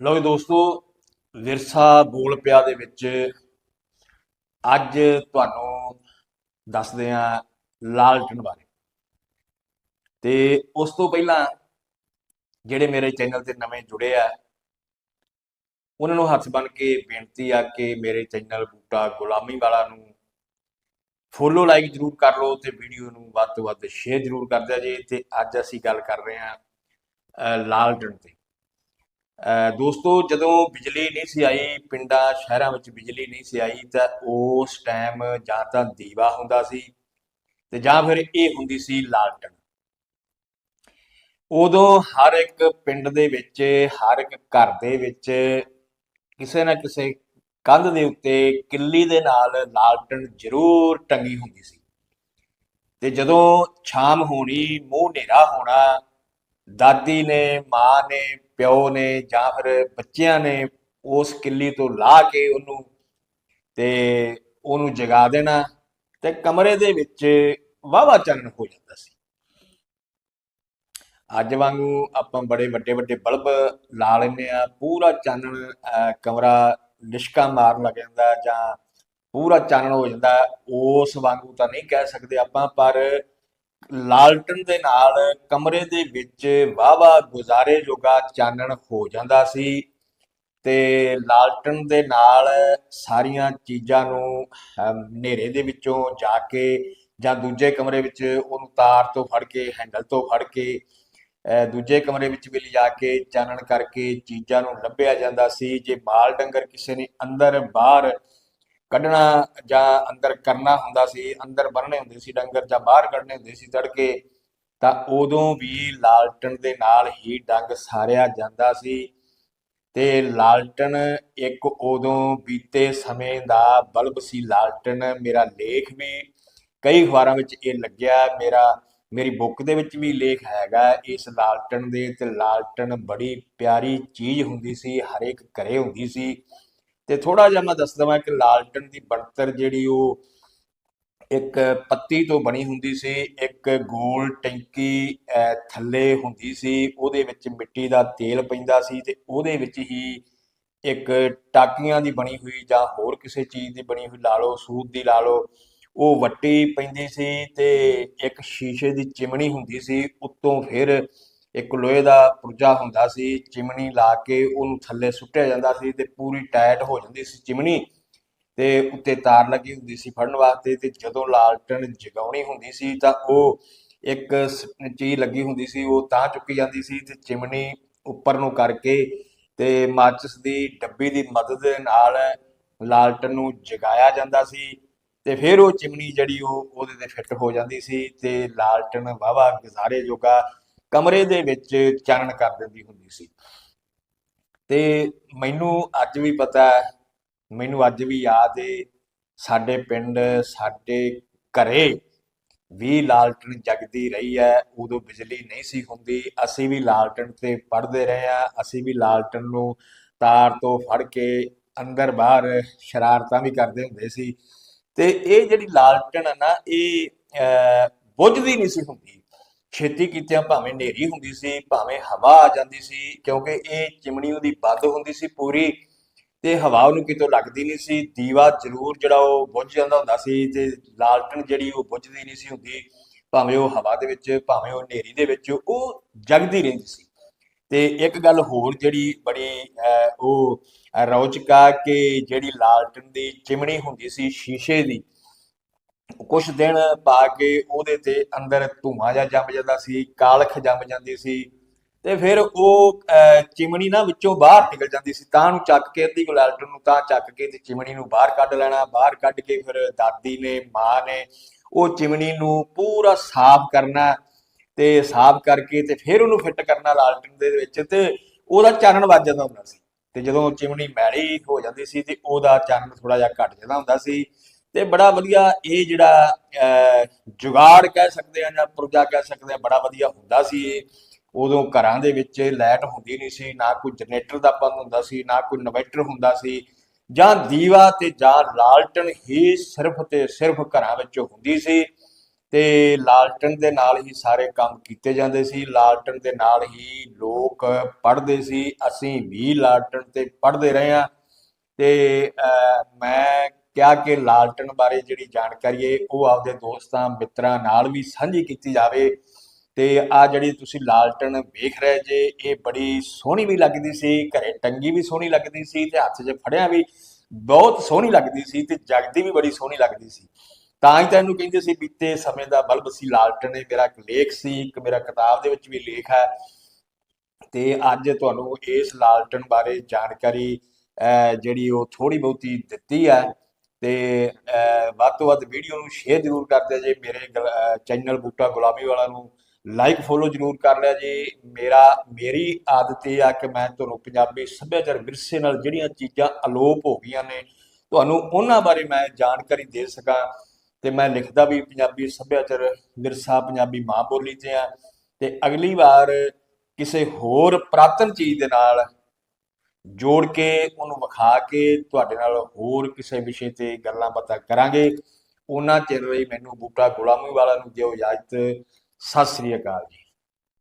ਲਓ ਜੀ ਦੋਸਤੋ, ਵਿਰਸਾ ਬੋਲ ਪਿਆ ਦੇ ਵਿੱਚ। ਅੱਜ ਤੁਹਾਨੂੰ ਦੱਸਦੇ ਹਾਂ ਲਾਲਟਨ ਬਾਰੇ। ਤੇ ਉਸ ਤੋਂ ਪਹਿਲਾਂ ਜਿਹੜੇ ਮੇਰੇ ਚੈਨਲ ਤੇ ਨਵੇਂ ਜੁੜੇ ਆ, ਉਹਨਾਂ ਨੂੰ ਹੱਥ ਬੰਨ ਕੇ ਬੇਨਤੀ ਆ ਕਿ ਮੇਰੇ ਚੈਨਲ ਬੂਟਾ ਗੁਲਾਮੀ ਵਾਲਾ ਨੂੰ ਫੋਲੋ ਲਾਈਕ ਜਰੂਰ ਕਰ ਲਓ ਤੇ ਵੀਡੀਓ ਨੂੰ ਵੱਧ ਤੋਂ ਵੱਧ ਸ਼ੇਅਰ ਜਰੂਰ ਕਰ ਦਿਆ ਜੀ। ਤੇ ਅੱਜ ਅਸੀਂ ਗੱਲ ਕਰ ਰਹੇ ਹਾਂ ਲਾਲਟਨ ਤੇ। ਦੋਸਤੋ, ਜਦੋਂ ਬਿਜਲੀ ਨਹੀਂ ਸੀ ਆਈ, ਪਿੰਡਾਂ, ਸ਼ਹਿਰਾਂ ਵਿੱਚ ਬਿਜਲੀ ਨਹੀਂ ਸੀ ਆਈ, ਤਾਂ ਉਸ ਟਾਈਮ ਜਾਂ ਤਾਂ ਦੀਵਾ ਹੁੰਦਾ ਸੀ ਤੇ ਜਾਂ ਫਿਰ ਇਹ ਹੁੰਦੀ ਸੀ ਲਾਲਟਨ ਉਦੋਂ ਹਰ ਇੱਕ ਪਿੰਡ ਦੇ ਵਿੱਚ, ਹਰ ਇੱਕ ਘਰ ਦੇ ਵਿੱਚ ਕਿਸੇ ਨਾ ਕਿਸੇ ਕੰਧ ਦੇ ਉੱਤੇ ਕਿੱਲੀ ਦੇ ਨਾਲ ਲਾਲਟਨ ਜ਼ਰੂਰ ਟੰਗੀ ਹੁੰਦੀ ਸੀ। ਤੇ ਜਦੋਂ ਸ਼ਾਮ ਹੋਣੀ, ਮੂੰਹ ਹਨੇਰਾ ਹੋਣਾ ਦਾਦੀ ਨੇ ਮਾਂ ਨੇ ਪਿਓ ਨੇ ਜਾਂ ਫਿਰ ਬੱਚਿਆਂ ਨੇ ਉਸ ਕਿੱਲੀ ਤੋਂ ਲਾ ਕੇ ਉਹਨੂੰ ਤੇ ਉਹਨੂੰ ਜਗਾ ਦੇਣਾ ਤੇ ਕਮਰੇ ਦੇ ਵਿੱਚ ਵਾਵਾ ਚਾਨਣ ਹੋ ਜਾਂਦਾ ਸੀ। ਅੱਜ ਵਾਂਗੂ ਆਪਾਂ ਬੜੇ ਵੱਡੇ ਵੱਡੇ ਬਲਬ ਲਾ ਲੈਂਦੇ ਆ ਪੂਰਾ ਚਾਨਣ ਅਹ, ਕਮਰਾ ਲਿਸ਼ਕਾ ਮਾਰਨ ਲੱਗ ਜਾਂਦਾ ਜਾਂ ਪੂਰਾ ਚਾਨਣ ਹੋ ਜਾਂਦਾ ਉਸ ਵਾਂਗੂ ਤਾਂ ਨਹੀਂ ਕਹਿ ਸਕਦੇ ਆਪਾਂ ਪਰ ਲਾਲਟਨ ਦੇ ਨਾਲ ਕਮਰੇ ਦੇ ਵਿੱਚ ਵਾਵਾ ਗੁਜ਼ਾਰੇ ਜੋਗਾ ਚਾਨਣ ਹੋ ਜਾਂਦਾ ਸੀ ਤੇ ਲਾਲਟਨ ਦੇ ਨਾਲ ਸਾਰੀਆਂ ਚੀਜ਼ਾਂ ਨੂੰ ਅਮ, ਹਨੇਰੇ ਦੇ ਵਿੱਚੋਂ ਜਾ ਕੇ ਜਾਂ ਦੂਜੇ ਕਮਰੇ ਵਿੱਚ ਉਹਨੂੰ ਤਾਰ ਤੋਂ ਫੜ ਕੇ ਹੈਂਡਲ ਤੋਂ ਫੜ ਕੇ ਅਹ, ਦੂਜੇ ਕਮਰੇ ਵਿੱਚ ਵੀ ਲਿਜਾ ਕੇ ਚਾਨਣ ਕਰਕੇ ਚੀਜ਼ਾਂ ਨੂੰ ਲੱਭਿਆ ਜਾਂਦਾ ਸੀ। ਜੇ ਮਾਲ ਡੰਗਰ ਕਿਸੇ ਨੇ ਅੰਦਰ ਬਾਹਰ ਕੱਢਣਾ ਜਾਂ ਅੰਦਰ ਕਰਨਾ ਹੁੰਦਾ ਸੀ, ਅੰਦਰ ਬੰਨਣੇ ਹੁੰਦੇ ਸੀ, ਡੰਗਰ ਜਾਂ ਬਾਹਰ ਕੱਢਣੇ ਹੁੰਦੇ ਸੀ ਤੜਕੇ, ਤਾਂ ਉਦੋਂ ਵੀ ਲਾਲਟਨ ਦੇ ਨਾਲ ਹੀ ਡੰਗ ਸਾਰਿਆ ਜਾਂਦਾ ਸੀ। ਤੇ ਲਾਲਟਨ ਇੱਕ ਉਦੋਂ ਬੀਤੇ ਸਮੇਂ ਦਾ ਬਲਬ ਸੀ ਲਾਲਟਨ ਮੇਰਾ ਲੇਖ ਵੀ ਕਈ ਅਖਬਾਰਾਂ ਵਿੱਚ ਇਹ ਲੱਗਿਆ, ਮੇਰਾ, ਮੇਰੀ ਬੁੱਕ ਦੇ ਵਿੱਚ ਵੀ ਲੇਖ ਹੈਗਾ, ਇਸ ਲਾਲਟਨ ਦੇ ਤੇ ਲਾਲਟਨ ਬੜੀ ਪਿਆਰੀ ਚੀਜ਼ ਹੁੰਦੀ ਸੀ, ਹਰੇਕ ਘਰੇ ਹੁੰਦੀ ਸੀ। ਤੇ ਥੋੜਾ ਜਿਹਾ ਮੈਂ ਦੱਸ ਦਵਾਂ ਕਿ ਲਾਲਟਨ ਦੀ ਬਣਤਰ ਜਿਹੜੀ ਉਹ ਇੱਕ ਪੱਤੀ ਤੋਂ ਬਣੀ ਹੁੰਦੀ ਸੀ, ਇੱਕ ਗੋਲ ਟੈਂਕੀ ਥੱਲੇ ਹੁੰਦੀ ਸੀ, ਉਹਦੇ ਵਿੱਚ ਮਿੱਟੀ ਦਾ ਤੇਲ ਪੈਂਦਾ ਸੀ ਤੇ ਉਹਦੇ ਵਿੱਚ ਹੀ ਇੱਕ ਟਾਕੀਆਂ ਦੀ ਬਣੀ ਹੋਈ ਜਾਂ ਹੋਰ ਕਿਸੇ ਚੀਜ਼ ਦੀ ਬਣੀ ਹੋਈ, ਲਾ ਲਓ, ਸੂਤ ਦੀ ਲਾ ਲਓ, ਉਹ ਵੱਟੀ ਪੈਂਦੀ ਸੀ ਤੇ ਇੱਕ ਸ਼ੀਸ਼ੇ ਦੀ ਚਿਮਣੀ ਹੁੰਦੀ ਸੀ, ਉੱਤੋਂ ਫਿਰ ਇੱਕ ਲੋਹੇ ਦਾ ਪੁਰਜਾ ਹੁੰਦਾ ਸੀ ਚਿਮਣੀ ਲਾ ਕੇ ਉਹਨੂੰ ਥੱਲੇ ਸੁੱਟਿਆ ਜਾਂਦਾ ਸੀ ਤੇ ਪੂਰੀ ਟਾਈਟ ਹੋ ਜਾਂਦੀ ਸੀ ਚਿਮਣੀ ਤੇ ਉੱਤੇ ਤਾਰ ਲੱਗੀ ਹੁੰਦੀ ਸੀ ਫੜਨ ਵਾਸਤੇ ਤੇ ਜਦੋਂ ਲਾਲਟਨ ਜਗਾਉਣੀ ਹੁੰਦੀ ਸੀ ਤਾਂ ਉਹ ਇੱਕ ਸ- ਚੀਜ਼ ਲੱਗੀ ਹੁੰਦੀ ਸੀ, ਉਹ ਤਾਂ ਚੁੱਕੀ ਜਾਂਦੀ ਸੀ ਤੇ ਚਿਮਣੀ ਉੱਪਰ ਨੂੰ ਕਰਕੇ ਤੇ ਮਾਚਿਸ ਦੀ ਡੱਬੀ ਦੀ ਮਦਦ ਦੇ ਨਾਲ ਲਾਲਟਨ ਨੂੰ ਜਗਾਇਆ ਜਾਂਦਾ ਸੀ ਤੇ ਫਿਰ ਉਹ ਚਿਮਨੀ ਜਿਹੜੀ ਉਹ ਉਹਦੇ ਤੇ ਫਿੱਟ ਹੋ ਜਾਂਦੀ ਸੀ ਤੇ ਲਾਲਟਨ ਵਾਵਾ ਗੁਜ਼ਾਰੇ ਜੋਗਾ ਕਮਰੇ ਦੇ ਵਿੱਚ ਚਾਨਣ ਕਰ ਦਿੰਦੀ ਹੁੰਦੀ ਸੀ। ਤੇ ਮੈਨੂੰ ਅੱਜ ਵੀ ਪਤਾ ਮੈਨੂੰ ਅੱਜ ਵੀ ਯਾਦ ਏ, ਸਾਡੇ ਪਿੰਡ, ਸਾਡੇ ਘਰੇ ਵੀ ਲਾਲਟਣ ਜਗਦੀ ਰਹੀ ਹੈ, ਉਦੋਂ ਬਿਜਲੀ ਨਹੀਂ ਸੀ ਹੁੰਦੀ, ਅਸੀਂ ਵੀ ਲਾਲਟਣ ਤੇ ਪੜ੍ਹਦੇ ਰਹੇ ਆ ਅਸੀਂ ਵੀ ਲਾਲਟਣ ਨੂੰ ਤਾਰ ਤੋਂ ਫੜ ਕੇ ਅੰਦਰ ਬਾਹਰ ਸ਼ਰਾਰਤਾਂ ਵੀ ਕਰਦੇ ਹੁੰਦੇ ਸੀ। ਤੇ ਇਹ ਜਿਹੜੀ ਲਾਲਟਣ ਆ ਨਾ, ਇਹ ਬੁੱਝਦੀ ਨਹੀਂ ਸੀ ਹੁੰਦੀ। ਛੇਤੀ ਕੀਤਿਆਂ ਭਾਵੇਂ ਹਨੇਰੀ ਹੁੰਦੀ ਸੀ ਭਾਵੇਂ ਹਵਾ ਆ ਜਾਂਦੀ ਸੀ ਕਿਉਂਕਿ ਇਹ ਚਿਮਣੀ ਉਹਦੀ ਬੰਦ ਹੁੰਦੀ ਸੀ ਪੂਰੀ ਤੇ ਹਵਾ ਉਹਨੂੰ ਕਿਤੋਂ ਲੱਗਦੀ ਨਹੀਂ ਸੀ ਦੀਵਾ ਜ਼ਰੂਰ ਜਿਹੜਾ ਉਹ ਬੁੱਝ ਜਾਂਦਾ ਹੁੰਦਾ ਸੀ ਤੇ ਲਾਲਟਨ ਜਿਹੜੀ ਉਹ ਬੁੱਝਦੀ ਨਹੀਂ ਸੀ ਹੁੰਦੀ ਭਾਵੇਂ ਉਹ ਹਵਾ ਦੇ ਵਿੱਚ ਭਾਵੇਂ ਉਹ ਹਨੇਰੀ ਦੇ ਵਿੱਚ ਉਹ ਜਗਦੀ ਰਹਿੰਦੀ ਸੀ। ਤੇ ਇੱਕ ਗੱਲ ਹੋਰ ਜਿਹੜੀ ਬੜੀ ਅਹ, ਉਹ ਅਹ, ਆ ਕਿ ਜਿਹੜੀ ਲਾਲਟਨ ਦੀ ਚਿਮਣੀ ਹੁੰਦੀ ਸੀ ਸ਼ੀਸ਼ੇ ਦੀ ਕੁਝ ਦਿਨ ਪਾ ਕੇ ਉਹਦੇ ਤੇ ਅੰਦਰ ਧੂਆਂ ਜਿਹਾ ਜੰਮ ਜਾਂਦਾ ਸੀ ਕਾਲਖ ਜੰਮ ਜਾਂਦੀ ਸੀ ਤੇ ਫਿਰ ਉਹ ਅਹ, ਚਿਮਣੀ ਨਾ ਵਿੱਚੋਂ ਬਾਹਰ ਨਿਕਲ ਜਾਂਦੀ ਸੀ ਤਾਂ ਨੂੰ ਚੱਕ ਕੇ ਅੱਧੀ ਗੁਲਾਲਟਨ ਨੂੰ ਤਾਂ ਚੱਕ ਕੇ ਤੇ ਚਿਮਣੀ ਨੂੰ ਬਾਹਰ ਕੱਢ ਲੈਣਾ ਬਾਹਰ ਕੱਢ ਕੇ ਫਿਰ ਦਾਦੀ ਨੇ ਮਾਂ ਨੇ ਉਹ ਚਿਮਣੀ ਨੂੰ ਪੂਰਾ ਸਾਫ਼ ਕਰਨਾ ਤੇ ਸਾਫ਼ ਕਰਕੇ ਤੇ ਫਿਰ ਉਹਨੂੰ ਫਿੱਟ ਕਰਨਾ ਲਾਲਟਨ ਦੇ ਵਿੱਚ ਤੇ ਉਹਦਾ ਚਾਨਣ ਵੱਜ ਜਾਂਦਾ ਹੁੰਦਾ ਸੀ ਤੇ ਜਦੋਂ ਚਿਮਣੀ ਮੈਲੀ ਹੋ ਜਾਂਦੀ ਸੀ ਤੇ ਉਹਦਾ ਚਾਨਣ ਥੋੜਾ ਜਿਹਾ ਘਟ ਜਾਂਦਾ ਹੁੰਦਾ ਸੀ ਤੇ ਬੜਾ ਵਧੀਆ ਇਹ ਜਿਹੜਾ ਜੁਗਾੜ ਕਹਿ ਸਕਦੇ ਆ ਜਾਂ ਪੁਰਜਾ ਕਹਿ ਸਕਦੇ ਆ, ਬੜਾ ਵਧੀਆ ਹੁੰਦਾ ਸੀ ਇਹ। ਉਦੋਂ ਘਰਾਂ ਦੇ ਵਿੱਚ ਲਾਈਟ ਹੁੰਦੀ ਨਹੀਂ ਸੀ, ਨਾ ਕੋਈ ਜਨਰੇਟਰ ਦਾ ਬੰਦ ਹੁੰਦਾ ਸੀ, ਨਾ ਕੋਈ ਇਨਵਰਟਰ ਹੁੰਦਾ ਸੀ। ਜਾਂ ਦੀਵਾ ਤੇ ਜਾਂ ਲਾਲਟਨ ਹੀ ਸਿਰਫ ਤੇ ਸਿਰਫ ਘਰਾਂ ਵਿੱਚ ਹੁੰਦੀ ਸੀ। ਤੇ ਲਾਲਟਨ ਦੇ ਨਾਲ ਹੀ ਸਾਰੇ ਕੰਮ ਕੀਤੇ ਜਾਂਦੇ ਸੀ। ਲਾਲਟਨ ਦੇ ਨਾਲ ਹੀ ਲੋਕ ਪੜ੍ਹਦੇ ਸੀ। ਅਸੀਂ ਵੀ ਲਾਲਟਨ ਤੇ ਪੜ੍ਹਦੇ ਰਹੇ ਹਾਂ। ਤੇ ਮੈਂ ਕਿਹਾ ਕਿ ਲਾਲਟਨ ਬਾਰੇ ਜਿਹੜੀ ਜਾਣਕਾਰੀ ਹੈ ਉਹ ਆਪਦੇ ਦੋਸਤਾਂ ਮਿੱਤਰਾਂ ਨਾਲ ਵੀ ਸਾਂਝੀ ਕੀਤੀ ਜਾਵੇ। ਤੇ ਆ ਜਿਹੜੀ ਤੁਸੀਂ ਲਾਲਟਨ ਵੇਖ ਰਹੇ ਜੇ ਇਹ ਬੜੀ ਸੋਹਣੀ ਵੀ ਲੱਗਦੀ ਸੀ ਘਰੇ ਟੰਗੀ ਵੀ ਸੋਹਣੀ ਲੱਗਦੀ ਸੀ ਤੇ ਹੱਥ 'ਚ ਫੜਿਆ ਵੀ ਬਹੁਤ ਸੋਹਣੀ ਲੱਗਦੀ ਸੀ ਤੇ ਜਗਦੀ ਵੀ ਬੜੀ ਸੋਹਣੀ ਲੱਗਦੀ ਸੀ। ਤਾਂ ਹੀ ਤਾਂ ਇਹਨੂੰ ਕਹਿੰਦੇ ਸੀ ਬੀਤੇ ਸਮੇਂ ਦਾ ਬਲਬ ਸੀ ਲਾਲਟਨ ਇਹ ਮੇਰਾ ਇੱਕ ਲੇਖ ਸੀ ਇੱਕ ਮੇਰਾ ਕਿਤਾਬ ਦੇ ਵਿੱਚ ਵੀ ਲੇਖ ਹੈ। ਤੇ ਅੱਜ ਤੁਹਾਨੂੰ ਇਸ ਲਾਲਟਨ ਬਾਰੇ ਜਾਣਕਾਰੀ ਅਹ, ਜਿਹੜੀ ਉਹ ਥੋੜੀ ਬਹੁਤੀ ਦਿੱਤੀ ਹੈ। ਤੇ ਵੱਧ ਤੋਂ ਵੱਧ ਵੀਡੀਓ ਨੂੰ ਸ਼ੇਅਰ ਜ਼ਰੂਰ ਕਰ ਦਿਆ ਜੇ, ਮੇਰੇ ਚੈਨਲ ਬੂਟਾ ਗੁਲਾਬੀ ਵਾਲਾ ਨੂੰ। ਲਾਈਕ ਫੋਲੋ ਜ਼ਰੂਰ ਕਰ ਲਿਆ ਜੀ। ਮੇਰਾ, ਮੇਰੀ ਆਦਤ ਇਹ ਆ ਕਿ ਮੈਂ ਤੁਹਾਨੂੰ ਪੰਜਾਬੀ ਸੱਭਿਆਚਾਰ ਵਿਰਸੇ ਨਾਲ ਜਿਹੜੀਆਂ ਚੀਜ਼ਾਂ ਅਲੋਪ ਹੋ ਗਈਆਂ ਨੇ, ਤੁਹਾਨੂੰ ਉਹਨਾਂ ਬਾਰੇ ਮੈਂ ਜਾਣਕਾਰੀ ਦੇ ਸਕਾਂ। ਤੇ ਮੈਂ ਲਿਖਦਾ ਵੀ ਪੰਜਾਬੀ ਸੱਭਿਆਚਾਰ ਵਿਰਸਾ, ਪੰਜਾਬੀ ਮਾਂ ਬੋਲੀ ਤੇ ਆ। ਤੇ ਅਗਲੀ ਵਾਰ ਕਿਸੇ ਹੋਰ ਪ੍ਰਾਤਨ ਚੀਜ਼ ਦੇ ਨਾਲ ਜੋੜ ਕੇ ਉਹਨੂੰ ਵਿਖਾ ਕੇ ਤੁਹਾਡੇ ਨਾਲ ਹੋਰ ਕਿਸੇ ਵਿਸ਼ੇ ਤੇ ਗੱਲਾਂ ਬਾਤਾਂ ਕਰਾਂਗੇ। ਉਹਨਾਂ ਚਿਰ ਲਈ ਮੈਨੂੰ ਬੂਟਾ ਗੁਲਾਮੀ ਵਾਲਾ ਨੂੰ ਦਿਓ ਇਜਾਜ਼ਤ। ਸਤਿ ਸ੍ਰੀ ਅਕਾਲ ਜੀ।